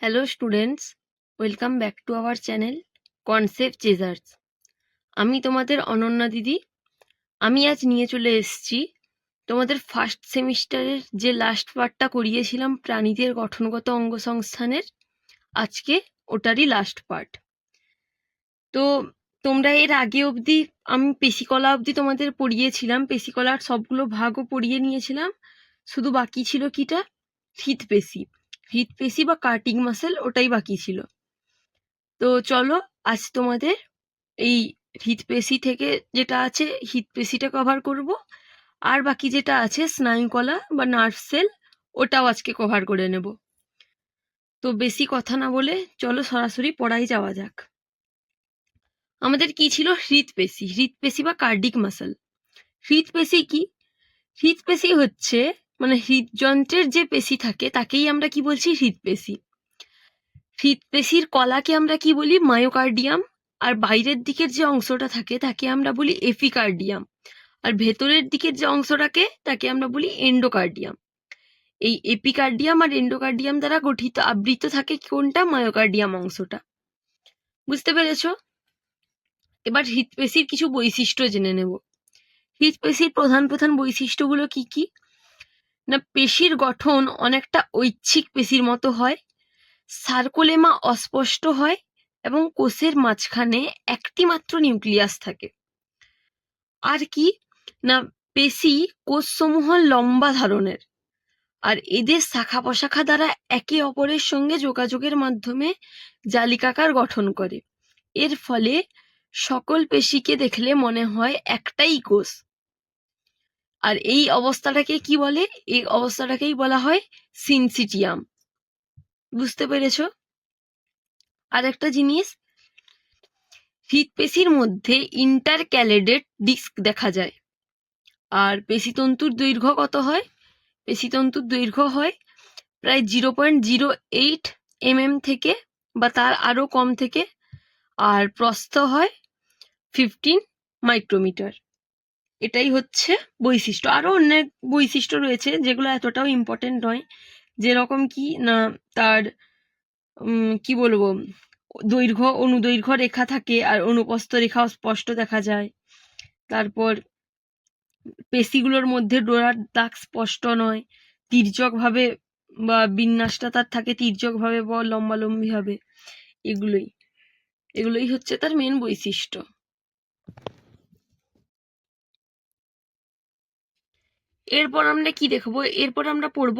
Hello students welcome back to our channel concept chasers আমি তোমাদের অনন্যা দিদি। আমি আজ নিয়ে চলে এসেছি তোমাদের ফার্স্ট সেমিস্টারের যে লাস্ট পার্টটা করিয়েছিলাম প্রাণীদের গঠনগত অঙ্গসংস্থানের আজকে ওটারই লাস্ট পার্ট তো তোমরা এর আগে অবধি, আমি পেশিকলা অবধি তোমাদের পড়িয়েছিলাম। পেশিকলার সবগুলো ভাগও পড়িয়ে নিয়েছিলাম। শুধু বাকি ছিল কিটা? হৃৎপেশি হৃৎপেশি বা কার্টিং মাসেল ওটাই বাকি ছিল। তো চলো, আজ তোমাদের এই হৃৎপেশি থেকে যেটা আছে হৃৎপেশিটা কভার করব। আর বাকি যেটা আছে স্নায়ুকলা বা নার্ভ সেল ওটাও আজকে কভার করে নেব। তো বেশি কথা না বলে চলো সরাসরি পড়াই যাওয়া যাক। আমাদের কি ছিল? হৃৎপেশি হৃৎপেশি বা কার্ডিক মাসেল হৃৎপেশি কি? হৃৎপেশি হচ্ছে মানে হৃদযন্ত্রের যে পেশি থাকে, তাকেই আমরা কি বলছি? হৃদপেশি। হৃদপেশির কলাকে আমরা কি বলি? মায়োকার্ডিয়াম। আর বাইরের দিকের যে অংশটা থাকে, তাকে আমরা বলি এপিকার্ডিয়াম। আর ভেতরের দিকের যে অংশটাকে, তাকে আমরা বলি এন্ডোকার্ডিয়াম। এই এপিকার্ডিয়াম আর এন্ডোকার্ডিয়াম দ্বারা গঠিত, আবৃত থাকে কোনটা? মায়োকার্ডিয়াম অংশটা। বুঝতে পেরেছ? এবার হৃদপেশির কিছু বৈশিষ্ট্য জেনে নেব। হৃদপেশির প্রধান প্রধান বৈশিষ্ট্যগুলো কি কি? না পেশির গঠন অনেকটা ঐচ্ছিক পেশির মতো হয়। সার্কোলেমা অস্পষ্ট হয় এবং কোষের মাঝখানে একটি মাত্র নিউক্লিয়াস থাকে। আর কি? না, পেশি কোষসমূহ লম্বা ধরনের আর এদের শাখা প্রশাখা দ্বারা একে অপরের সঙ্গে যোগাযোগের মাধ্যমে জালিকাকার গঠন করে। এর ফলে সকল পেশিকে দেখলে মনে হয় একটাই কোষ। আর এই অবস্থাটাকে কি বলে? এই অবস্থাটাকেই বলা হয় সিনসিটিয়াম। বুঝতে পেরেছ? আর একটা জিনিস, হৃৎপেশির মধ্যে ইন্টারক্যালেডেড ডিস্ক দেখা যায়। আর পেশিতন্তুর দৈর্ঘ্য কত হয়? পেশিতন্তুর দৈর্ঘ্য হয় প্রায় zero point zero eight mm থেকে বা তার আরও কম থেকে, আর প্রস্থ হয় ফিফটিন মাইক্রোমিটার এটাই হচ্ছে বৈশিষ্ট্য। আরও অনেক বৈশিষ্ট্য রয়েছে যেগুলো এতটাও ইম্পর্টেন্ট নয়। যেরকম কি না তার কি বলব, দৈর্ঘ্য, অনুদৈর্ঘ্য রেখা থাকে আর অনুপস্থ রেখা স্পষ্ট দেখা যায়। তারপর পেশিগুলোর মধ্যে ডোরার দাগ স্পষ্ট নয়। তির্যকভাবে বা বিন্যাসটা তার থাকে তির্যকভাবে বা লম্বালম্বি হবে। এগুলোই। এগুলোই হচ্ছে তার মেন বৈশিষ্ট্য। এরপর আমরা কি দেখব? এরপর আমরা পড়ব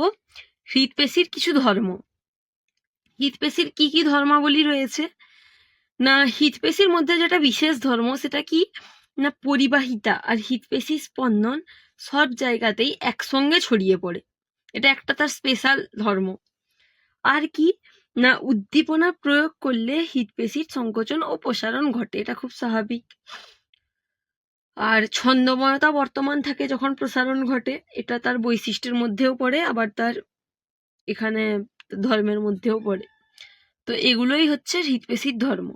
হৃদপেশির কিছু ধর্ম। হৃদপেশির কি কি ধর্মাবলী রয়েছে? না হৃদপেশির মধ্যে যেটা বিশেষ ধর্ম সেটা কি? না, পরিবাহিতা। আর হৃদপেশি স্পন্দন সব জায়গাতেই একসঙ্গে ছড়িয়ে পড়ে। এটা একটা তার স্পেশাল ধর্ম। আর কি? না, উদ্দীপনা প্রয়োগ করলে হৃদপেশির সংকোচন ও প্রসারণ ঘটে। এটা খুব স্বাভাবিক। আর ছন্দময়তা বর্তমান থাকে যখন প্রসারণ ঘটে, এটা তার বৈশিষ্ট্যের মধ্যেও পড়ে, আবার তার এখানে ধর্মের মধ্যেও পড়ে। তো এগুলোই হচ্ছে হৃদপেশির ধর্ম।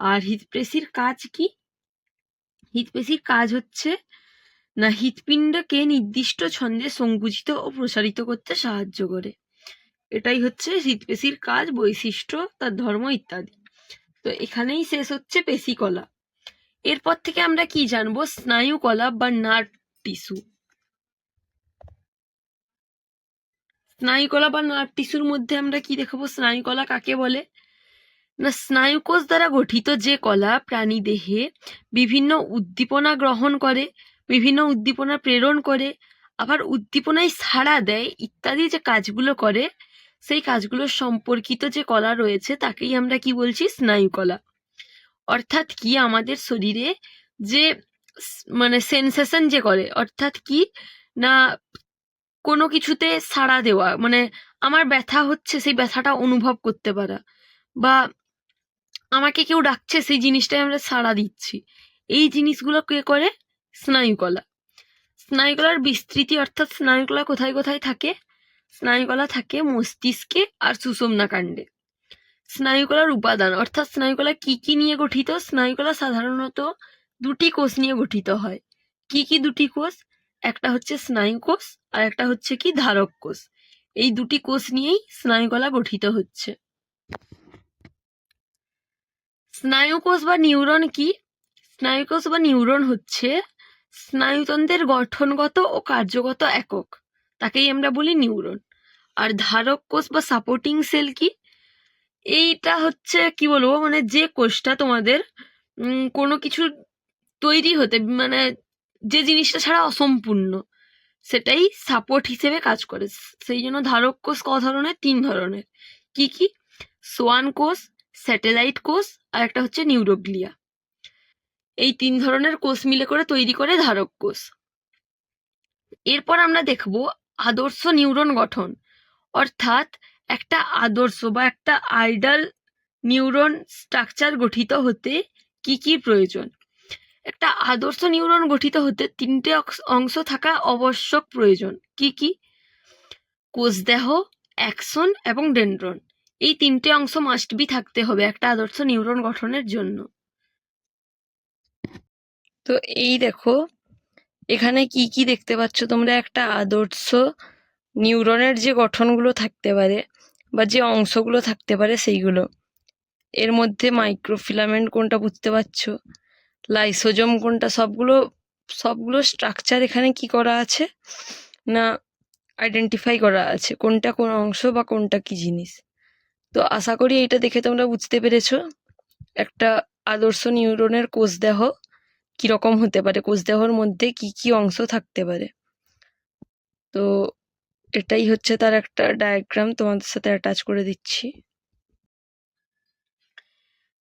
আর হৃদপেশির কাজ কি? হৃদপেশির কাজ হচ্ছে না হৃদপিণ্ডকে নির্দিষ্ট ছন্দে সংকুচিত ও প্রসারিত করতে সাহায্য করে। এটাই হচ্ছে হৃদপেশির কাজ, বৈশিষ্ট্য, তার ধর্ম ইত্যাদি। তো এখানেই শেষ হচ্ছে পেশিকলা। এরপর থেকে আমরা কি জানব? স্নায়ু কলা বা নার্ভ টিস্যু স্নায়ুকলা বা নার্ভ টিস্যুর মধ্যে আমরা কি দেখাবো? স্নায়ুকলা কাকে বলে? না স্নায়ুকোষ দ্বারা গঠিত যে কলা প্রাণী দেহে বিভিন্ন উদ্দীপনা গ্রহণ করে, বিভিন্ন উদ্দীপনা প্রেরণ করে, আবার উদ্দীপনায় সাড়া দেয় ইত্যাদি যে কাজগুলো করে, সেই কাজগুলো সম্পর্কিত যে কলা রয়েছে, তাকেই আমরা কি বলছি? স্নায়ুকলা অর্থাৎ কি আমাদের শরীরে যে মানে সেন্সেশন যে করে, অর্থাৎ কি না কোনো কিছুতে সাড়া দেওয়া মানে আমার ব্যথা হচ্ছে সেই ব্যথাটা অনুভব করতে পারা বা আমাকে কেউ ডাকছে সেই জিনিসটাই আমরা সাড়া দিচ্ছি। এই জিনিসগুলো কে করে? স্নায়ুকলা। স্নায়ুকলার বিস্তৃতি অর্থাৎ স্নায়ুকলা কোথায় কোথায় থাকে? স্নায়ুকলা থাকে মস্তিষ্কে আর সুষুম্না কাণ্ডে। স্নায়ুকলার উপাদান, অর্থাৎ স্নায়ুকলা কি কি নিয়ে গঠিত? স্নায়ুকলা সাধারণত দুটি কোষ নিয়ে গঠিত হয়। কি কি দুটি কোষ? একটা হচ্ছে স্নায়ু কোষ আর একটা হচ্ছে কি ধারক কোষ। এই দুটি কোষ নিয়েই স্নায়ুকলা গঠিত হচ্ছে। স্নায়ুকোষ বা নিউরন কি? স্নায়ুকোষ বা নিউরন হচ্ছে স্নায়ুতন্ত্রের গঠনগত ও কার্যগত একক, তাকেই আমরা বলি নিউরন। আর ধারক কোষ বা সাপোর্টিং সেল কি? এইটা হচ্ছে কি বলব? মানে যে কোষটা তোমাদের কোনো কিছু তৈরি হতে মানে যে জিনিসটা ছাড়া অসম্পূর্ণ, সেটাই সাপোর্ট হিসেবে কাজ করে। সেই জন্য ধারক কোষ ক ধরনের? তিন ধরনের। কি কি? সোয়ান কোষ স্যাটেলাইট কোষ আর একটা হচ্ছে নিউরোগ্লিয়া এই তিন ধরনের কোষ মিলে করে তৈরি করে ধারক কোষ এরপর আমরা দেখব আদর্শ নিউরন গঠন। অর্থাৎ একটা আদর্শ বা একটা আইডাল নিউরন স্ট্রাকচার গঠিত হতে কি কি প্রয়োজন? একটা আদর্শ নিউরন গঠিত হতে তিনটে অংশ থাকা আবশ্যক প্রয়োজন। কি কি? কোষদেহ, অ্যাকশন এবং ডেন্ড্রন। এই তিনটে অংশ মাস্ট বি থাকতে হবে একটা আদর্শ নিউরন গঠনের জন্য। তো এই দেখো, এখানে কি কি দেখতে পাচ্ছ তোমরা? একটা আদর্শ নিউরনের যে গঠনগুলো থাকতে পারে বা যে অংশগুলো থাকতে পারে সেইগুলো। এর মধ্যে মাইক্রোফিলামেন্ট কোনটা বুঝতে পারছ? লাইসোজম কোনটা? সবগুলো সবগুলো স্ট্রাকচার এখানে কি করা আছে? না আইডেন্টিফাই করা আছে? কোনটা কোন অংশ বা কোনটা কি জিনিস? তো আশা করি এটা দেখে তোমরা বুঝতে পেরেছ। একটা আদর্শ নিউরনের কোষদেহ কীরকম হতে পারে? কোষদেহর মধ্যে কি কি অংশ থাকতে পারে? তো এটাই হচ্ছে তার একটা ডায়াগ্রাম তোমাদের সাথে অ্যাটাচ করে দিচ্ছি।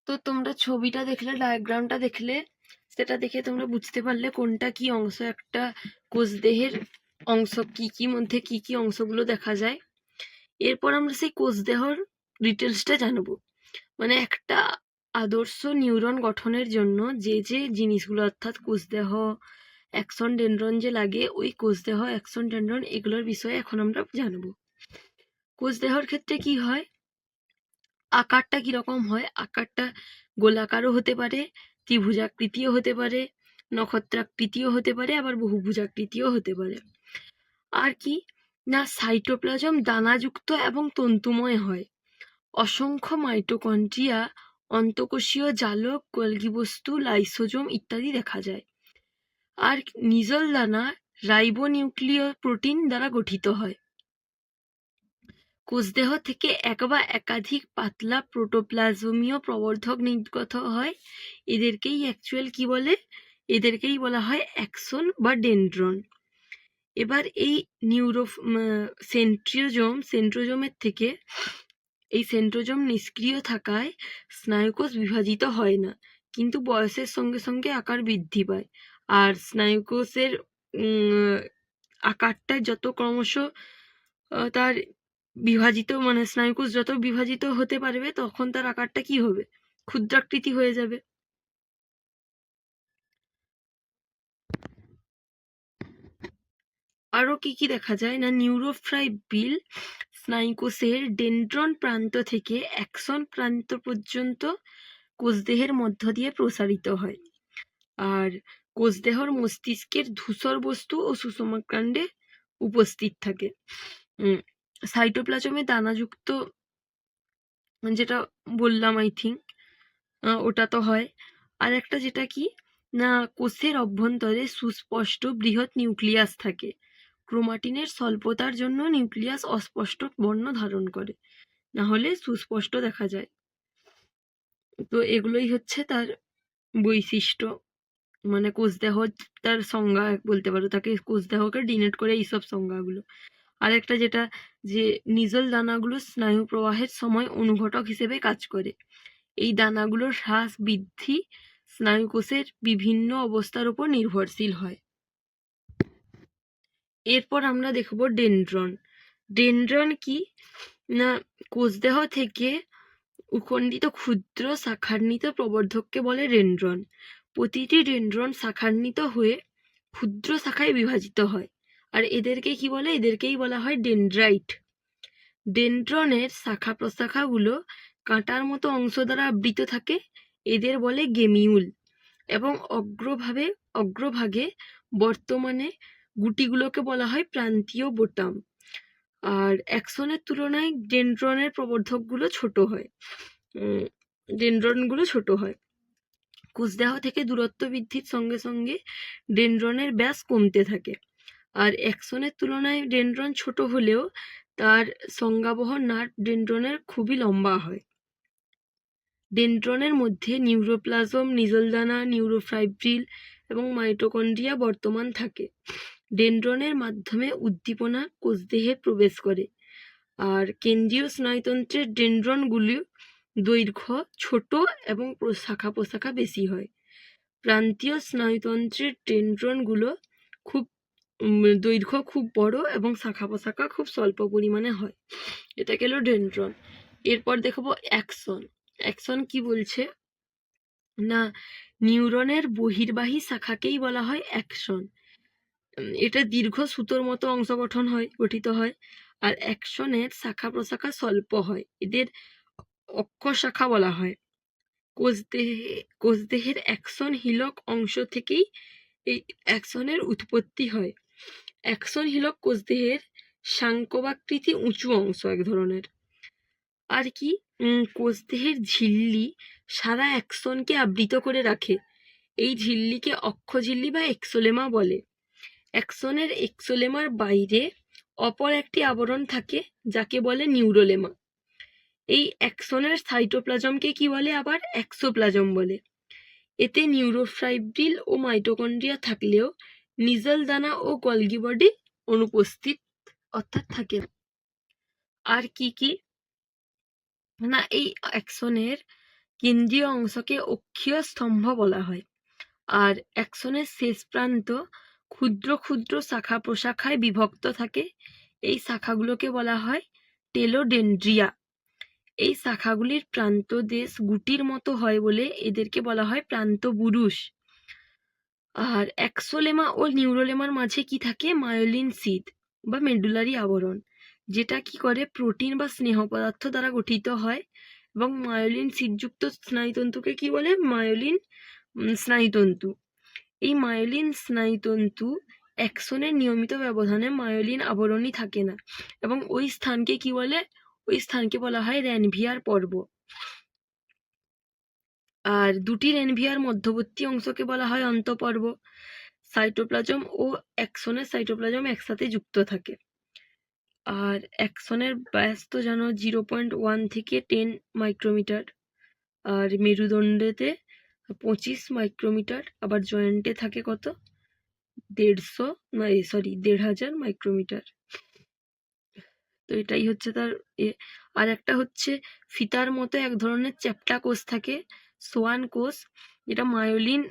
তো তোমরা ছবিটা দেখলে ডায়াগ্রামটা দেখলে, সেটা দেখে তোমরা বুঝতে পারলে কোনটা কি অংশ, একটা কোষদেহের অংশ, কি কি মধ্যে কি কি অংশগুলো দেখা যায়। এরপর আমরা সেই কোষদেহর ডিটেলসটা জানব। মানে একটা আদর্শ নিউরন গঠনের জন্য যে যে জিনিসগুলো, অর্থাৎ কোষদেহ অ্যাকশন ডেন্ড্রন যে লাগে, ওই কোষদেহ, অ্যাকশন ডেন্ড্রন এগুলোর বিষয়ে এখন আমরা জানব। কোষদেহর ক্ষেত্রে কি হয়? আকারটা কীরকম হয়? আকারটা গোলাকারও হতে পারে, ত্রিভুজাকৃতিও হতে পারে, নক্ষত্রাকৃতিও হতে পারে, আবার বহুভুজাকৃতিও হতে পারে। আর কি? না, সাইটোপ্লাজম দানাযুক্ত এবং তন্তুময় হয়। অসংখ্য মাইটোকন্ড্রিয়া, অন্তকোষীয় জালক গোলগি বস্তু লাইসোজোম ইত্যাদি দেখা যায়। আর নিজল দানা রাইবোনিউক্লিয় প্রোটিন দ্বারা গঠিত হয়। কোষদেহ থেকে এক বা একাধিক পাতলা প্রোটোপ্লাজমীয় প্রবর্ধক নির্গত হয়। এদেরকেই অ্যাকচুয়াল কি বলে? এদেরকেই বলা হয় অ্যাকসন বা ডেন্ড্রন এবার এই নিউরো সেন্ট্রিওজোম সেন্ট্রোজোমের থেকে এই সেন্ট্রোজোম নিষ্ক্রিয় থাকায় স্নায়ুকোষ বিভাজিত হয় না, কিন্তু বয়সের সঙ্গে সঙ্গে আকার বৃদ্ধি পায়। আর স্নায়ুকোষের আকারটা যত ক্রমশ তার বিভাজিত মানে স্নায়ুকোষ যত বিভাজিত হতে পারবে, তখন তার আকারটা কি হবে? ক্ষুদ্রাকৃতি হয়ে যাবে। আরও কি কি দেখা যায়? না নিউরোফ্রাইবিল স্নায়ুকোষের ডেন্ড্রন প্রান্ত থেকে অ্যাকসন প্রান্ত পর্যন্ত কোষদেহের মধ্য দিয়ে প্রসারিত হয়। আর কোষদেহর মস্তিষ্কের ধূসর বস্তু ও সুষমাকাণ্ডে উপস্থিত থাকে। সাইটোপ্লাজমে দানাযুক্ত, যেটা বললাম আই থিঙ্ক ওটা তো হয়। আর একটা যেটা কি, না, কোষের অভ্যন্তরে সুস্পষ্ট বৃহৎ নিউক্লিয়াস থাকে। ক্রোমাটিনের স্বল্পতার জন্য নিউক্লিয়াস অস্পষ্ট বর্ণ ধারণ করে। না হলে সুস্পষ্ট দেখা যায়। তো এগুলোই হচ্ছে তার বৈশিষ্ট্য। মানে কোষদেহ তার সংজ্ঞা বলতে পারো, তাকে কোষদেহকে ডিনেট করে এইসব সংজ্ঞাগুলো। আর একটা যেটা, যে নিজল দানাগুলো স্নায়ু প্রবাহের সময় অনুঘটক হিসেবে কাজ করে। এই দানাগুলোর হ্রাস বৃদ্ধি স্নায়ুকোষের বিভিন্ন অবস্থার উপর নির্ভরশীল হয়। এরপর আমরা দেখব ডেনড্রন। ডেনড্রন কি? না কোষদেহ থেকে উখণ্ডিত ক্ষুদ্র শাখান্বিত প্রবর্ধককে বলে ডেনড্রন। প্রতিটি ডেনড্রন শাখান্বিত হয়ে ক্ষুদ্র শাখায় বিভাজিত হয়। আর এদেরকে কি বলে? এদেরকেই বলা হয় ডেন্ড্রাইট। ডেনড্রনের শাখা প্রশাখাগুলো কাঁটার মতো অংশ দ্বারা আবৃত থাকে। এদের বলে গেমিউল। এবং অগ্রভাবে, অগ্রভাগে বর্তমানে গুটিগুলোকে বলা হয় প্রান্তীয় বোটাম আর অ্যাকসনের তুলনায় ডেনড্রনের প্রবর্ধকগুলো ছোট হয়। ডেনড্রনগুলো ছোট হয়। কোষদেহ থেকে দূরত্ব বৃদ্ধির সঙ্গে সঙ্গে ডেনড্রনের ব্যাস কমতে থাকে। আর অ্যাক্সনের তুলনায় ডেনড্রন ছোট হলেও তার সংজ্ঞাবহ নাট ডেনড্রনের খুবই লম্বা হয়। ডেনড্রনের মধ্যে নিউরোপ্লাজম, নিজলদানা, নিউরোফাইব্রিল এবং মাইটোকন্ড্রিয়া বর্তমান থাকে। ডেনড্রনের মাধ্যমে উদ্দীপনা কোষদেহে প্রবেশ করে। আর কেন্দ্রীয় স্নায়ুতন্ত্রের ডেনড্রনগুলি দৈর্ঘ্য ছোট এবং শাখা প্রশাখা বেশি হয়। প্রান্তীয় স্নায়ুতন্ত্রের ডেনড্রনগুলো খুব দৈর্ঘ্য খুব বড় এবং শাখা প্রশাখা খুব স্বল্প পরিমাণে হয়। এটা গেল ডেনড্রন। এরপর দেখাবো অ্যাকশন। অ্যাকশন কি বলছে? না, নিউরনের বহির্বাহী শাখাকেই বলা হয় অ্যাকশন। এটা দীর্ঘ সুতোর মতো অংশ গঠন হয়, গঠিত হয়, আর অ্যাকশনের শাখা প্রশাখা স্বল্প হয়। এদের অক্ষ শাখা বলা হয়। কোষদেহে কোষদেহের অ্যাকশন হিলক অংশ থেকেই এই অ্যাকশনের উৎপত্তি হয়। অ্যাকশন হিলক কোষদেহের শাঙ্কবাকৃতি উঁচু অংশ এক ধরনের। আর কি? কোষদেহের ঝিল্লি সারা অ্যাকশনকে আবৃত করে রাখে। এই ঝিল্লিকে অক্ষঝিল্লি বা এক্সোলেমা বলে। অ্যাকশনের এক্সোলেমার বাইরে অপর একটি আবরণ থাকে, যাকে বলে নিউরোলেমা। এই অ্যাকশনের সাইটোপ্লাজমকে কি বলে আবার? অ্যাক্সোপ্লাজম বলে। এতে নিউরোফাইব্রিল ও মাইটোকন্ড্রিয়া থাকলেও নিজল দানা ও গলগি বডি অনুপস্থিত অর্থাৎ থাকে। আর কি কি? না, এই অ্যাকশনের কেন্দ্রীয় অংশকে অক্ষীয় স্তম্ভ বলা হয়। আর অ্যাকশনের শেষ প্রান্ত ক্ষুদ্র ক্ষুদ্র শাখা প্রশাখায় বিভক্ত থাকে। এই শাখাগুলোকে বলা হয় টেলোডেন্ড্রিয়া এই শাখাগুলির প্রান্ত দেশ গুটির মতো হয় বলে এদেরকে বলা হয় প্রান্ত বুরুষ আর অ্যাক্সোলেমা ও নিউরোলেমার মাঝে কি থাকে? মায়োলিন সিদ বা মেডুলারি আবরণ, যেটা কি করে? প্রোটিন বা স্নেহ পদার্থ দ্বারা গঠিত হয় এবং মায়োলিন সিদযুক্ত স্নায়ুতন্তুকে কি বলে? মায়োলিন স্নায়ুতন্তু। এই মায়োলিন, স্নায়ুতন্তু অ্যাক্সনের নিয়মিত ব্যবধানে মায়োলিন আবরণই থাকে না এবং ওই স্থানকে কি বলে? ওই স্থানকে বলা হয় র্যানভিয়ার পর্ব। আর দুটি রেনভিয়ার মধ্যবর্তী অংশকে বলা হয় অন্তপর্ব। সাইটোপ্লাজম ও অ্যাক্সনের সাইটোপ্লাজম একসাথে যুক্ত থাকে। আর অ্যাক্সনের ব্যাস তো জানো জিরো পয়েন্ট ওয়ান থেকে টেন মাইক্রোমিটার। আর মেরুদণ্ডেতে পঁচিশ মাইক্রোমিটার, আবার জয়েন্টে থাকে কত? দেড়শো সরি, দেড় হাজার মাইক্রোমিটার। তো এটাই হচ্ছে তার এ। আর একটা হচ্ছে ফিতার মতো এক ধরনের চ্যাপ্টা কোষ থাকে, সোয়ান কোষ, যেটা মায়োলিন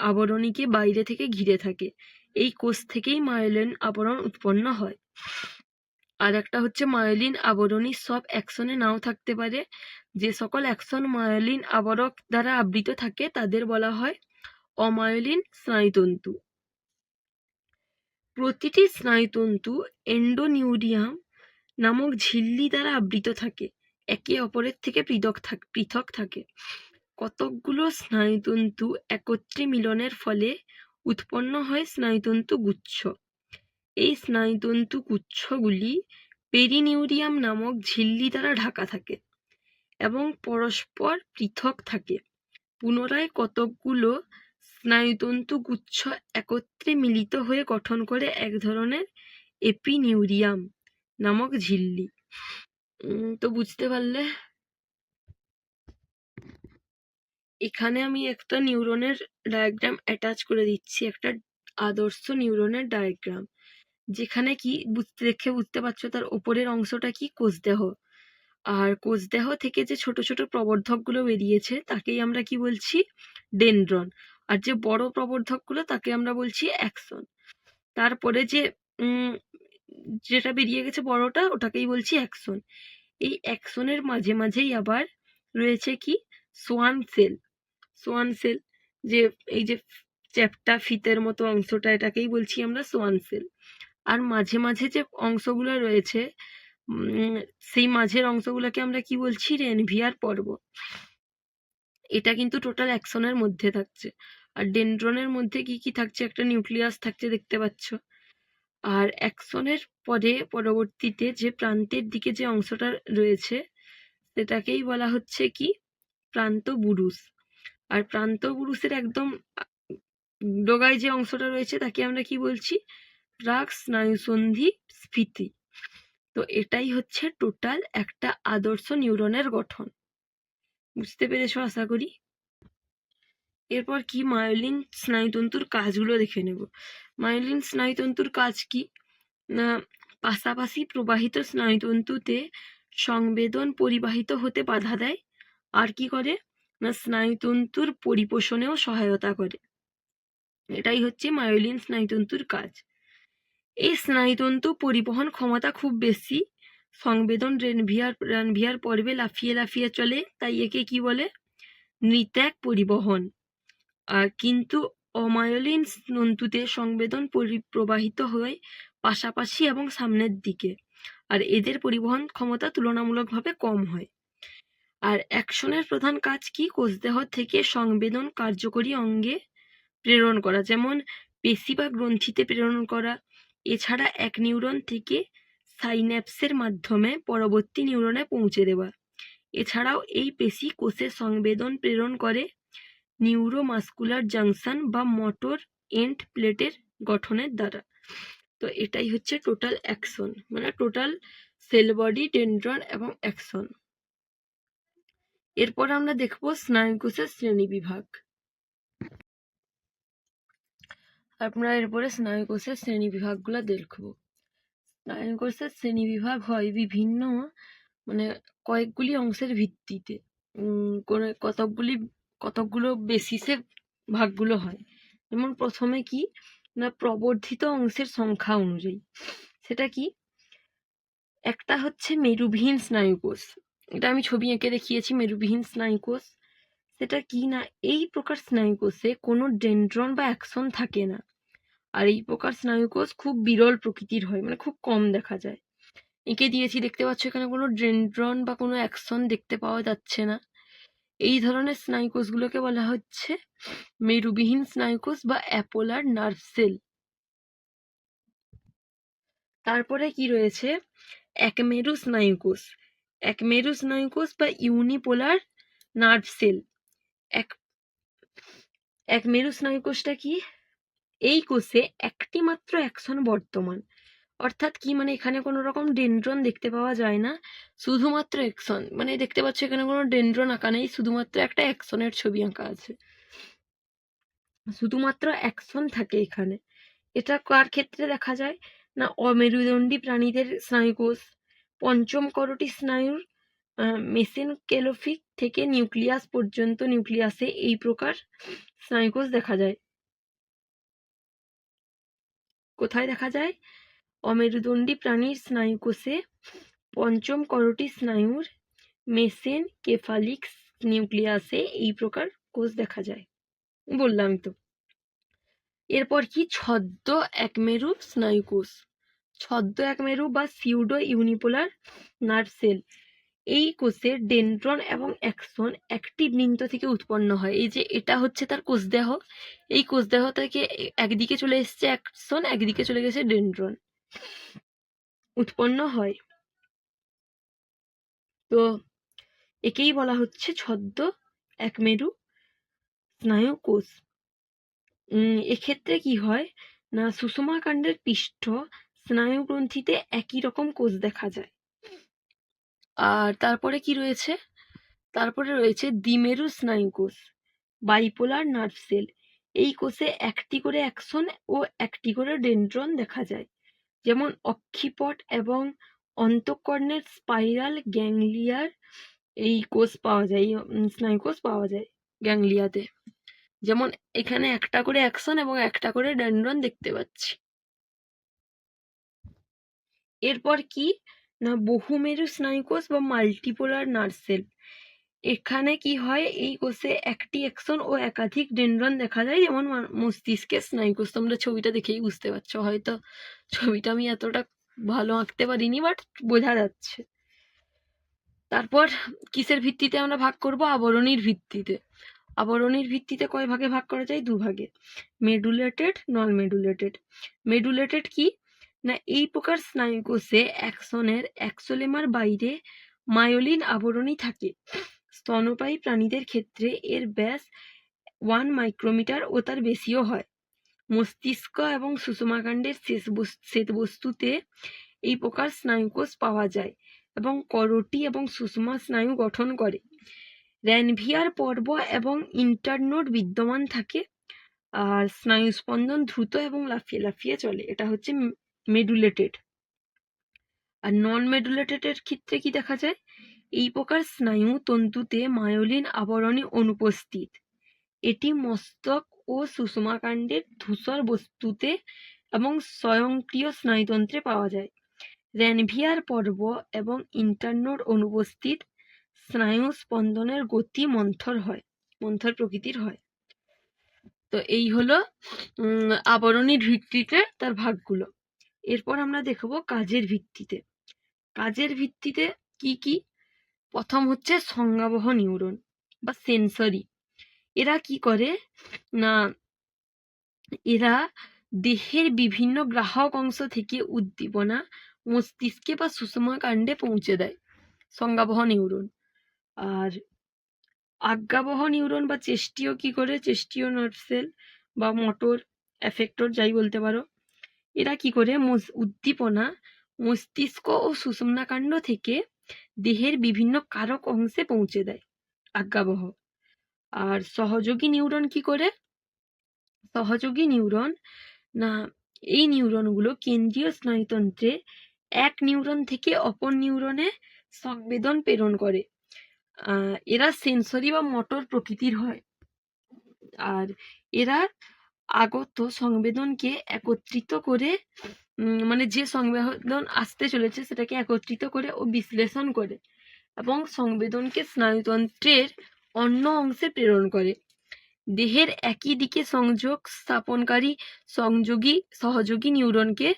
আবরণীকে বাইরে থেকে ঘিরে থাকে। এই কোষ থেকেই মায়োলিন আবরণ উৎপন্ন হয়। আর একটা হচ্ছে মায়োলিন আবরণী সব অ্যাকশনে নাও থাকতে পারে। যে সকল অ্যাকশন মায়োলিন আবরক দ্বারা আবৃত থাকে, তাদের বলা হয় অমায়োলিন স্নায়ুতন্তু। প্রতিটি স্নায়ুতন্তু এন্ডোনিউরিয়াম নামক ঝিল্লি দ্বারা আবৃত থাকে। একে অপরের থেকে পৃথক থাক পৃথক থাকে। কতকগুলো স্নায়ুতন্তু একত্রে মিলনের ফলে উৎপন্ন হয় স্নায়ুতন্তু গুচ্ছ। এই স্নায়ুতন্তু গুচ্ছগুলি পেরিনিউরিয়াম নামক ঝিল্লি দ্বারা ঢাকা থাকে এবং পরস্পর পৃথক থাকে। পুনরায় কতকগুলো স্নায়ুতন্তু গুচ্ছ একত্রে মিলিত হয়ে গঠন করে এক ধরনের এপিনিউরিয়াম। নামক ঝিল্লি। তো বুঝতে পারলে? এখানে আমি একটা নিউরনের ডায়াগ্রাম অ্যাটাচ করে দিচ্ছি, একটা আদর্শ নিউরনের ডায়াগ্রাম যেখানে কি বুঝতে, দেখে বুঝতে পারছ তার ওপরের অংশটা কি? কোষদেহ। আর কোষদেহ থেকে যে ছোট ছোট প্রবর্ধকগুলো বেরিয়েছে, তাকেই আমরা কি বলছি? ডেনড্রন। আর যে বড় প্রবর্ধকগুলো, তাকে আমরা বলছি অ্যাক্সন। তারপরে যে যেটা বেরিয়ে গেছে বড়টা, ওটাকেই বলছি অ্যাক্সন এই অ্যাক্সনের মাঝে মাঝেই আবার রয়েছে কি? Schwann sell. সোয়ান সেল যে, এই যে চ্যাপ্টা ফিতের মতো অংশটা, এটাকেই বলছি আমরা সোয়ান সেল। আর মাঝে মাঝে যে অংশগুলো রয়েছে সেই মাঝের অংশগুলোকে আমরা কি বলছি? রেনভিয়ার পর্ব। এটা কিন্তু টোটাল অ্যাক্সনের মধ্যে থাকছে। আর ডেনড্রনের মধ্যে কি কি থাকছে? একটা নিউক্লিয়াস থাকছে, দেখতে পাচ্ছ। আর অ্যাক্সনের পরে পরবর্তীতে যে প্রান্তের দিকে যে অংশটা রয়েছে, সেটাকেই বলা হচ্ছে কি? প্রান্ত বুরুস আর প্রান্ত বুরুসের একদম ডোগায় যে অংশটা রয়েছে, তাকে আমরা কি বলছি? প্রাক স্নায়ুসন্ধি স্ফীতি। তো এটাই হচ্ছে টোটাল একটা আদর্শ নিউরনের গঠন। বুঝতে পেরেছ আশা করি? এরপর কি মায়োলিন স্নায়ুতন্তুর কাজগুলো দেখে নেব। মায়োলিন স্নায়ুতন্তুর কাজ কি? না, পাশাপাশি প্রবাহিত স্নায়ুতন্তুতে সংবেদন পরিবাহিত হতে বাধা দেয়? আর কি করে? না, স্নায়ুতন্তুর পরিপোষণেও সহায়তা করে। এটাই হচ্ছে মায়োলিন স্নায়ুতন্তুর কাজ। এই স্নায়ুতন্তু পরিবহন ক্ষমতা খুব বেশি। সংবেদন রেনভিয়ার, রানভিয়ার পর্বে লাফিয়ে লাফিয়ে চলে, তাই একে কি বলে? নৃত্যাক পরিবহন। আর কিন্তু অমায়োলিন তন্তুতে সংবেদন পরি- প্রবাহিত হয় পাশাপাশি এবং সামনের দিকে, আর এদের পরিবহন ক্ষমতা তুলনামূলকভাবে কম হয়। আর অ্যাকশনের প্রধান কাজ কি? কোষদেহ থেকে সংবেদন কার্যকরী অঙ্গে প্রেরণ করা, যেমন পেশি বা গ্রন্থিতে প্রেরণ করা। এছাড়া এক নিউরন থেকে সাইন্যাপসের মাধ্যমে পরবর্তী নিউরনে পৌঁছে দেওয়া। এছাড়াও এই পেশি কোষে সংবেদন প্রেরণ করে নিউরোমাস্কুলার জাংশন বা মোটর এন্ড প্লেটের গঠনের দ্বারা। তো এটাই হচ্ছে টোটাল অ্যাকশন মানে টোটাল সেল বডি ডেন্ড্রন এবং অ্যাকশন এরপর আমরা দেখব স্নায়ুকোষের শ্রেণি বিভাগ। আপনারা এরপরে স্নায়ুকোষের শ্রেণি বিভাগগুলো দেখব। স্নায়ুকোষের শ্রেণি বিভাগ হয় বিভিন্ন মানে কয়েকগুলি অংশের ভিত্তিতে। কতকগুলি কতকগুলো বেসিসে ভাগগুলো হয়। যেমন প্রথমে কি? না, প্রবর্ধিত অংশের সংখ্যা অনুযায়ী। সেটা কি? একটা হচ্ছে মেরুবিহীন স্নায়ুকোষ। এটা আমি ছবি এঁকে দেখিয়েছি, মেরুবিহীন স্নায়ুকোষ। সেটা কি না? এই প্রকার স্নায়ুকোষে কোনো ডেন্ড্রন বা অ্যাকশন থাকে না। আর এই প্রকার স্নায়ুকোষ খুব বিরল প্রকৃতির হয় মানে খুব কম দেখা যায়। এঁকে দিয়েছি, দেখতে পাচ্ছ এখানে কোনো ডেন্ড্রন বা কোনো অ্যাকশন দেখতে পাওয়া যাচ্ছে না। এই ধরনের স্নায়ুকোষগুলোকে বলা হচ্ছে মেরুবিহীন স্নায়ুকোষ বা অ্যাপোলার নার্ভ সেল। তারপরে কি রয়েছে? একমেরু স্নায়ুকোষ একমেরু স্নায়ুকোষ বা ইউনিপোলার নার্ভ সেল। এক, একমেরু স্নায়ুকোষটা কি? এই কোষে একটি মাত্র অ্যাকশন বর্তমান। অর্থাৎ কি মানে এখানে কোনো রকম ডেন্ড্রন দেখতে পাওয়া যায় না। শুধুমাত্র অ্যাকশন মানে দেখতে পাচ্ছ এখানে কোনো ডেন্ড্রন আঁকা নেই, শুধুমাত্র একটা অ্যাকশনের ছবি আঁকা আছে। শুধুমাত্র অ্যাকশন থাকে এখানে। এটা কার ক্ষেত্রে দেখা যায়? না, অমেরুদণ্ডী প্রাণীদের স্নায়ুকোষ, পঞ্চম করটি স্নায়ুর মেসেনকেলোফিক থেকে নিউক্লিয়াস পর্যন্ত নিউক্লিয়াসে এই প্রকার স্নায়ুকোষ দেখা যায়। কোথায় দেখা যায়? অমেরুদণ্ডী প্রাণীর স্নায়ুকোষে পঞ্চম করটি স্নায়ুর মেসেন কেফালিক নিউক্লিয়াসে এই প্রকার কোষ দেখা যায়। বললাম তো। এরপর কি? ছদ্ম একমেরু স্নায়ুকোষ। ছদ্ম একমেরু বা সিউডো ইউনিপোলার নার্ভ সেল। এই কোষের ডেন্ড্রন এবং অ্যাকসন একটি বৃন্ত থেকে উৎপন্ন হয়। এই যে এটা হচ্ছে তার কোষদেহ। এই কোষদেহ থেকে একদিকে চলে এসছে অ্যাকসন একদিকে চলে গেছে ডেন্ড্রন। উৎপন্ন হয়। তো একেই বলা হচ্ছে ছদ্ম একমেরু স্নায়ু কোষ এক্ষেত্রে কি হয়? না সুষমাকাণ্ডের পৃষ্ঠ স্নায়ু গ্রন্থিতে একই রকম কোষ দেখা যায়। আর তারপরে কি রয়েছে? তারপরে রয়েছে দ্বিমেরু স্নায়ু কোষ বাইপোলার নার্ভ সেল এই কোষে একটি করে অ্যাকশন ও একটি করে ডেন্ড্রন দেখা যায়। যেমন অক্ষিপট এবং অন্তঃকর্ণের স্পাইরাল গ্যাংলিয়ার এই কোষ পাওয়া যায় এই উম, স্নায়ু কোষ পাওয়া যায় গ্যাংলিয়াতে যেমন এখানে একটা করে অ্যাকশন এবং একটা করে ডেন্ড্রন দেখতে পাচ্ছি। এরপর কি? না বহুমেরু স্নায়ুকোষ বা মাল্টিপোলার নার্ভ সেল এখানে কি হয়? এই কোষে একটি অ্যাকশন ও একাধিক ডেন্ড্রন দেখা যায়। যেমন মা- মস্তিষ্কের স্নায়ুকোষ তোমরা ছবিটা দেখেই বুঝতে পারছ। হয়তো ছবিটা আমি এতটা ভালো আঁকতে পারিনি বাট বোঝা যাচ্ছে। তারপর কিসের ভিত্তিতে আমরা ভাগ করব? আবরণীর ভিত্তিতে। আবরণীর ভিত্তিতে কয় ভাগে ভাগ করা যায়? দু ভাগে। মেডুলেটেড নন মেডুলেটেড। মেডুলেটেড কি? না, এই প্রকার স্নায়ুকোষে অ্যাকশনের অ্যাক্সোলেমার বাইরে মায়োলিন আবরণী থাকে। স্তন্যপায়ী প্রাণীদের ক্ষেত্রে এর ব্যাস ওয়ান মাইক্রোমিটার ও তার বেশিও হয়। মস্তিষ্ক এবং সুষমাকাণ্ডের শেষ বস- শ্বেতবস্তুতে এই প্রকার স্নায়ুকোষ পাওয়া যায় এবং করটি এবং সুষমা স্নায়ু গঠন করে। র্যানভিয়ার পর্ব এবং ইন্টারনোড বিদ্যমান থাকে। আর স্নায়ুস্পন্দন দ্রুত এবং লাফিয়ে লাফিয়ে চলে। এটা হচ্ছে মেডুলেটেড। আর নন মেডুলেটেডের ক্ষেত্রে কি দেখা যায়? এই প্রকার স্নায়ু তন্তুতে মায়োলিন আবরণী অনুপস্থিত। এটি মস্তক ও সুষমাকাণ্ডের ধূসর বস্তুতে এবং স্বয়ংক্রিয় স্নায়ুতন্ত্রে পাওয়া যায়। র্যানভিয়ার পর্ব এবং ইন্টারনোড অনুপস্থিত স্নায়ু স্পন্দনের গতি মন্থর হয় মন্থর প্রকৃতির হয়। তো এই হলো উম, আবরণীর ভিত্তিতে তার ভাগগুলো। এরপর আমরা দেখব কাজের ভিত্তিতে। কাজের ভিত্তিতে কি কি? প্রথম হচ্ছে সংজ্ঞাবহ নিউরন বা সেন্সরি। এরা কি করে? না, এরা দেহের বিভিন্ন গ্রাহক অংশ থেকে উদ্দীপনা, মস্তিষ্কে বা সুষমা কাণ্ডে পৌঁছে দেয়। সংজ্ঞাবহ নিউরন। আর আজ্ঞাবহ নিউরন বা চেষ্টীয় কি করে? চেষ্টীয় নার্ভ সেল বা মোটর এফেক্টর যাই বলতে পারো। এরা কি করে? উদ্দীপনা, মস্তিষ্ক ও সুষুম্নাকাণ্ড থেকে দেহের বিভিন্ন কারক অংশে পৌঁছে দেয় আজ্ঞাবহ। আর সহযোগী নিউরন কি করে? সহযোগী নিউরন না, এই নিউরনগুলো কেন্দ্রীয় স্নায়ুতন্ত্রে এক নিউরন থেকে অপর নিউরনে সংবেদন প্রেরণ করে। এরা সেন্সরি বা মোটর প্রকৃতির হয়। আর এরা আগত সংবেদনকে একত্রিত করে মানে যে সংবেদন আসতে চলেছে সেটাকে একত্রিত করে ও বিশ্লেষণ করে এবং সংবেদনকে স্নায়ুতন্ত্রের অন্য অংশে প্রেরণ করে। দেহের একই দিকে সংযোগ স্থাপনকারী সংযোগী সহযোগী নিউরনকে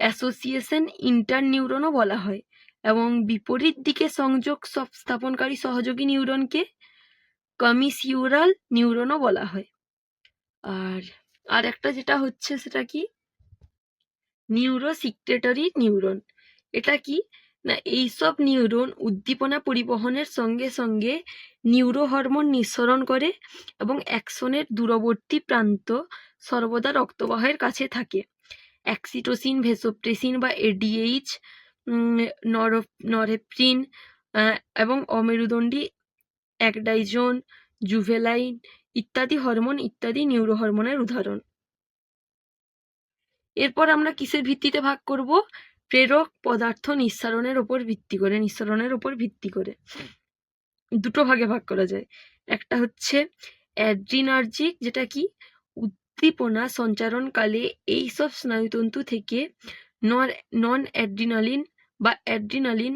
অ্যাসোসিয়েশন ইন্টার নিউরনও বলা হয় এবং বিপরীত দিকে সংযোগ স্থাপনকারী সহযোগী নিউরনকে কমিসিউরাল নিউরনও বলা হয়। আর আর একটা যেটা হচ্ছে সেটা কি? নিউরোসিক্রেটরি নিউরন এটা কি? না, এইসব নিউরন উদ্দীপনা পরিবহনের সঙ্গে সঙ্গে নিউরো হরমোন নিঃসরণ করে এবং অ্যাকশনের দূরবর্তী প্রান্ত সর্বদা রক্তবাহের কাছে থাকে। অ্যাক্সিটোসিন ভেসোপ্রেসিন বা এডিএইচ নর নরেপ্রিন এবং অমেরুদণ্ডী একডাইজোন জুভেলাইন ইত্যাদি হরমোন ইত্যাদি নিউরো হরমোনের উদাহরণ। এরপর আমরা কিসের ভিত্তিতে ভাগ করব? প্রেরক পদার্থ নিঃসারণের উপর ভিত্তি করে, নিঃসরণের উপর ভিত্তি করে। দুটো ভাগে ভাগ করা যায়। একটা হচ্ছে অ্যাড্রিনার্জিক, যেটা কি? উদ্দীপনা সঞ্চারণকালে এই সব স্নায়ুতন্তু থেকে নন নন অ্যাড্রিনালিন বা অ্যাড্রিনালিন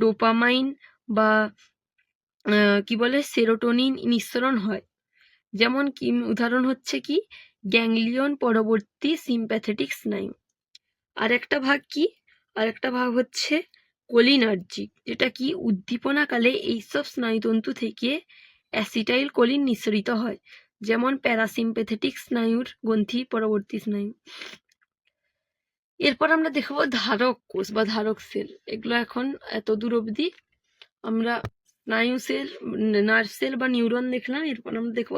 ডোপামাইন বা কি বলে? সেরোটোনিন নিঃসরণ হয়। যেমন কি, উদাহরণ হচ্ছে কি? গ্যাংলিয়ন পরবর্তী সিম্প্যাথেটিক স্নায়ু আর একটা ভাগ কি? আর একটা ভাগ হচ্ছে কোলিনার্জিক, যেটা কি উদ্দীপনাকালে এইসব স্নায়ুতন্তু থেকে অ্যাসিটাইল কোলিন নিঃসরিত হয়, যেমন প্যারাসিম্প্যাথেটিক স্নায়ুর গ্রন্থি পরবর্তী স্নায়ু। এরপর আমরা দেখব ধারক কোষ বা ধারক সেল। এগুলো এখন এত দূর অবধি আমরা স্নায়ু সেল, নার্ভ সেল বা নিউরন দেখলাম, এরপর আমরা দেখব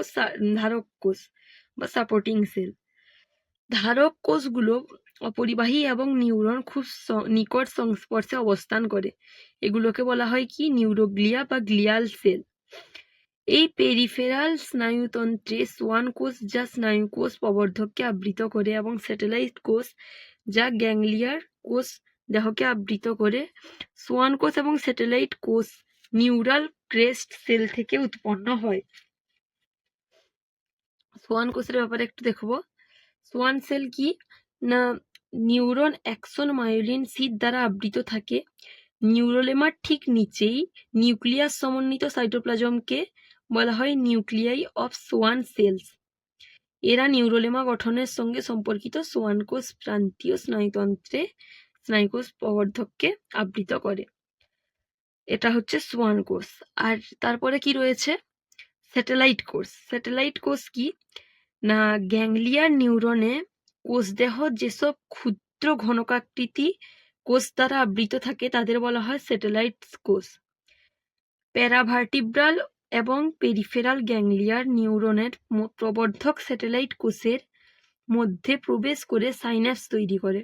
ধারক কোষ। বা সাপোর্টিং সেল ধারক কোষগুলো অপরিবাহী এবং নিউরন খুব নিকট সংস্পর্শে অবস্থান করে। এগুলোকে বলা হয় কি? নিউরোগ্লিয়া বা গ্লিয়াল সেল এই পেরিফেরাল স্নায়ুতন্ত্রে সোয়ান কোষ যা স্নায়ু কোষ প্রবর্ধককে আবৃত করে এবং স্যাটেলাইট কোষ যা গ্যাংলিয়ার কোষ দেহকে আবৃত করে সোয়ান কোষ এবং স্যাটেলাইট কোষ নিউরাল ক্রেস্ট সেল থেকে উৎপন্ন হয়। সোয়ান কোষের ব্যাপারে একটু দেখব। সোয়ান সেল কি? না, নিউরন অ্যাকশন মায়োলিন সিট দ্বারা আবৃত থাকে। নিউরোলেমার ঠিক নিচেই নিউক্লিয়াস সমন্বিত সাইটোপ্লাজমকে বলা হয় নিউক্লিয়াই অফ সোয়ান সেলস। এরা নিউরোলেমা গঠনের সঙ্গে সম্পর্কিত সোয়ান কোষ প্রান্তীয় স্নায়ুতন্ত্রে স্নায়ুকোষ প্রবর্ধককে আবৃত করে। এটা হচ্ছে সোয়ান কোষ। আর তারপরে কি রয়েছে? স্যাটেলাইট কোষ। স্যাটেলাইট কোষ কি? না গ্যাংলিয়ার নিউরনে কোষদেহ যেসব ক্ষুদ্র ঘনকাকৃতি কোষ দ্বারা আবৃত থাকে, তাদের বলা হয় স্যাটেলাইট কোষ। প্যারাভার্টিব্রাল এবং পেরিফেরাল গ্যাংলিয়ার নিউরনের প্রবর্ধক স্যাটেলাইট কোষের মধ্যে প্রবেশ করে সাইন্যাপস তৈরি করে।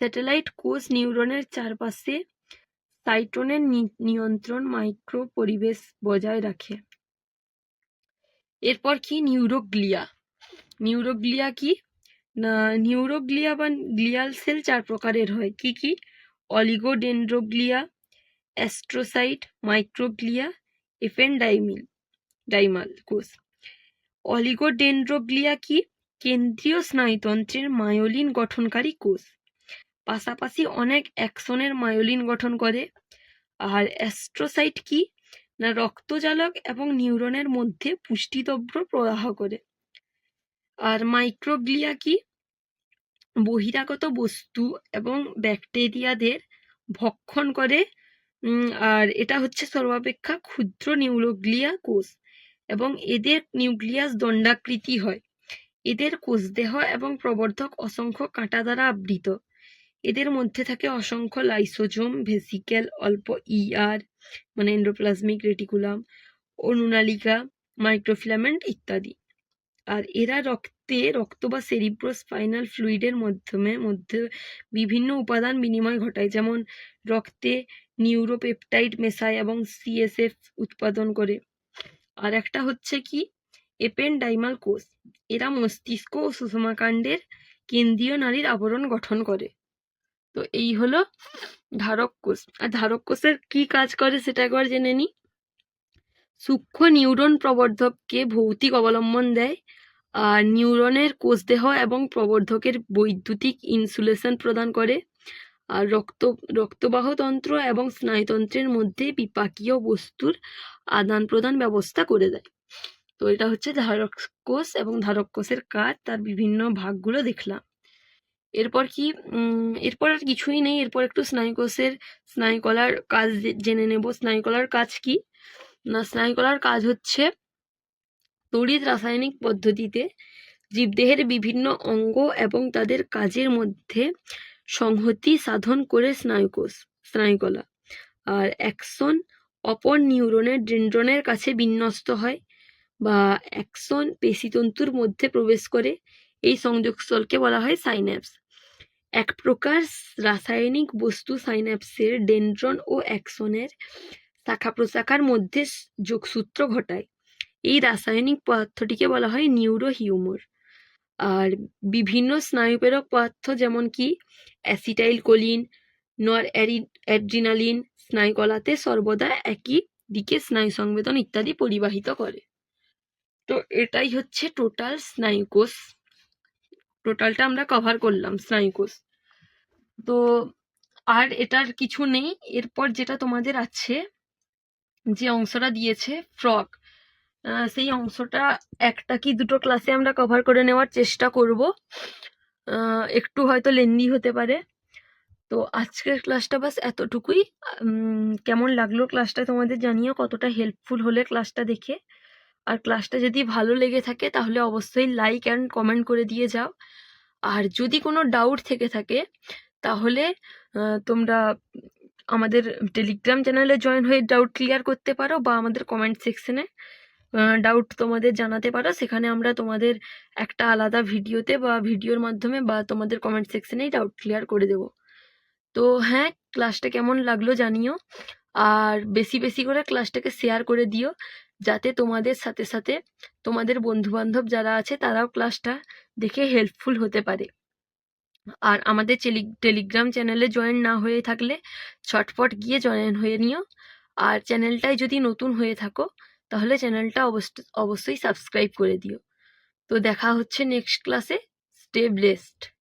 স্যাটেলাইট কোষ নিউরনের চারপাশে সাইটোনের নিয়ন্ত্রণ মাইক্রো পরিবেশ বজায় রাখে। এরপর কি? নিউরোগ্লিয়া। নিউরোগ্লিয়া কি? না, নিউরোগ্লিয়া বা গ্লিয়াল সেল চার প্রকারের হয়। কি কি? অলিগোডেন্ড্রোগ্লিয়া, অ্যাস্ট্রোসাইট, মাইক্রোগ্লিয়া, এফেনডাইমিল ডাইমাল কোষ অলিগোডেন্ড্রোগ্লিয়া কি? কেন্দ্রীয় স্নায়ুতন্ত্রের মায়োলিন গঠনকারী কোষ। পাশাপাশি অনেক অ্যাক্সনের মায়োলিন গঠন করে। আর অ্যাস্ট্রোসাইট কি? না রক্তজালক এবং নিউরনের মধ্যে পুষ্টিদ্রব্য প্রদাহ করে। আর মাইক্রোগ্লিয়া কি? বহিরাগত বস্তু এবং ব্যাকটেরিয়াদের ভক্ষণ করে আর এটা হচ্ছে সর্বাপেক্ষা ক্ষুদ্র নিউরোগ্লিয়া কোষ এবং এদের নিউক্লিয়াস দণ্ডাকৃতি হয়। এদের কোষদেহ এবং প্রবর্ধক অসংখ্য কাঁটা দ্বারা আবৃত। এদের মধ্যে থাকে অসংখ্য লাইসোজোম ভেসিকেল অল্প ইআর মানে এন্ডোপ্লাজমিক রেটিকুলাম অনুনালিকা মাইক্রোফিলামেন্ট ইত্যাদি। আর এরা রক্তে, রক্ত বা সেরিব্রোস্পাইনাল ফ্লুইডের মাধ্যমে, মধ্যে বিভিন্ন উপাদান বিনিময় ঘটায়। যেমন রক্তে নিউরোপেপটাইড মেশায় এবং সিএসএফ উৎপাদন করে। আর একটা হচ্ছে কি? এপেনডাইমাল কোষ। এরা মস্তিষ্ক ও সুষমাকাণ্ডের কেন্দ্রীয় নারীর আবরণ গঠন করে। তো এই হলো ধারক কোষ আর ধারক কোষের কি কাজ করে সেটা একবার জেনে নিই। সূক্ষ্ম নিউরন প্রবর্ধককে ভৌতিক অবলম্বন দেয়। আর নিউরনের কোষদেহ এবং প্রবর্ধকের বৈদ্যুতিক ইনসুলেশন প্রদান করে। আর রক্ত রক্তবাহতন্ত্র এবং স্নায়ুতন্ত্রের মধ্যে বিপাকীয় বস্তুর আদান প্রদান ব্যবস্থা করে দেয়। তো এটা হচ্ছে ধারক কোষ এবং ধারক কোষের কাজ। তার বিভিন্ন ভাগগুলো দেখলাম। এরপর কি এরপর আর কিছুই নেই। এরপর একটু স্নায়ুকোষের, স্নায়ুকলার কাজ জেনে নেব। স্নায়ুকলার কাজ কি? না, স্নায়ুকলার কাজ হচ্ছে তড়িৎ রাসায়নিক পদ্ধতিতে জীবদেহের বিভিন্ন অঙ্গ এবং তাদের কাজের মধ্যে সংহতি সাধন করে স্নায়ুকোষ, স্নায়ুকলা। আর অ্যাকশন অপর নিউরনের, ডেন্ড্রনের কাছে বিন্যস্ত হয় বা অ্যাকশন পেশিতন্তুর মধ্যে প্রবেশ করে। এই সংযোগস্থলকে বলা হয় সাইন্যাপস। এক প্রকার রাসায়নিক বস্তু সাইন্যাপসের ডেন্ড্রন ও অ্যাকশনের শাখা প্রশাখার মধ্যে যোগসূত্র ঘটায়। এই রাসায়নিক পদার্থটিকে বলা হয় নিউরোহিউমর। আর বিভিন্ন স্নায়ুপেরক পদার্থ যেমন কি অ্যাসিটাইল কোলিন নর অ্যাড্রিনালিন, স্নায়ুকলাতে সর্বদা একই দিকে স্নায়ু সংবেদন ইত্যাদি পরিবাহিত করে। তো এটাই হচ্ছে টোটাল স্নায়ুকোষ টোটালটা আমরা কভার করলাম স্নায়ুকোষ। তো আর এটার কিছু নেই। এরপর যেটা তোমাদের আছে, যে অংশটা দিয়েছে ফ্রক সেই অংশটা একটা কি দুটো ক্লাসে আমরা কভার করে নেওয়ার চেষ্টা করব। একটু হয়তো লেন্দি হতে পারে। তো আজকের ক্লাসটা বাস এতটুকুই। কেমন লাগল ক্লাসটা তোমাদের জানিও, কতটা হেল্পফুল হলে ক্লাসটা দেখে। আর ক্লাসটা যদি ভালো লেগে থাকে, তাহলে অবশ্যই লাইক অ্যান্ড কমেন্ট করে দিয়ে যাও। আর যদি কোনো ডাউট থেকে থাকে, তাহলে তোমরা আমাদের টেলিগ্রাম চ্যানেলে জয়েন হয়ে ডাউট ক্লিয়ার করতে পারো বা আমাদের কমেন্ট সেকশনে ডাউট তোমাদের জানাতে পারো। সেখানে আমরা তোমাদের একটা আলাদা ভিডিওতে বা ভিডিওর মাধ্যমে বা তোমাদের কমেন্ট সেকশনেই ডাউট ক্লিয়ার করে দেবো। তো হ্যাঁ ক্লাসটা কেমন লাগল জানিও। আর বেশি বেশি করে ক্লাসটাকে শেয়ার করে দিও। যাতে তোমাদের সাথে সাথে তোমাদের বন্ধু বান্ধব যারা আছে, তারাও ক্লাসটা দেখে হেল্পফুল হতে পারে। আর আমাদের টেলি- টেলিগ্রাম চ্যানেলে জয়েন না হয়ে থাকলে ছটফট গিয়ে জয়েন হয়ে নিও। আর চ্যানেলটায় যদি নতুন হয়ে থাকো, তাহলে চ্যানেলটা অবশ্য- অবশ্যই সাবস্ক্রাইব করে দিও। তো দেখা হচ্ছে নেক্সট ক্লাসে স্টে ব্লেসড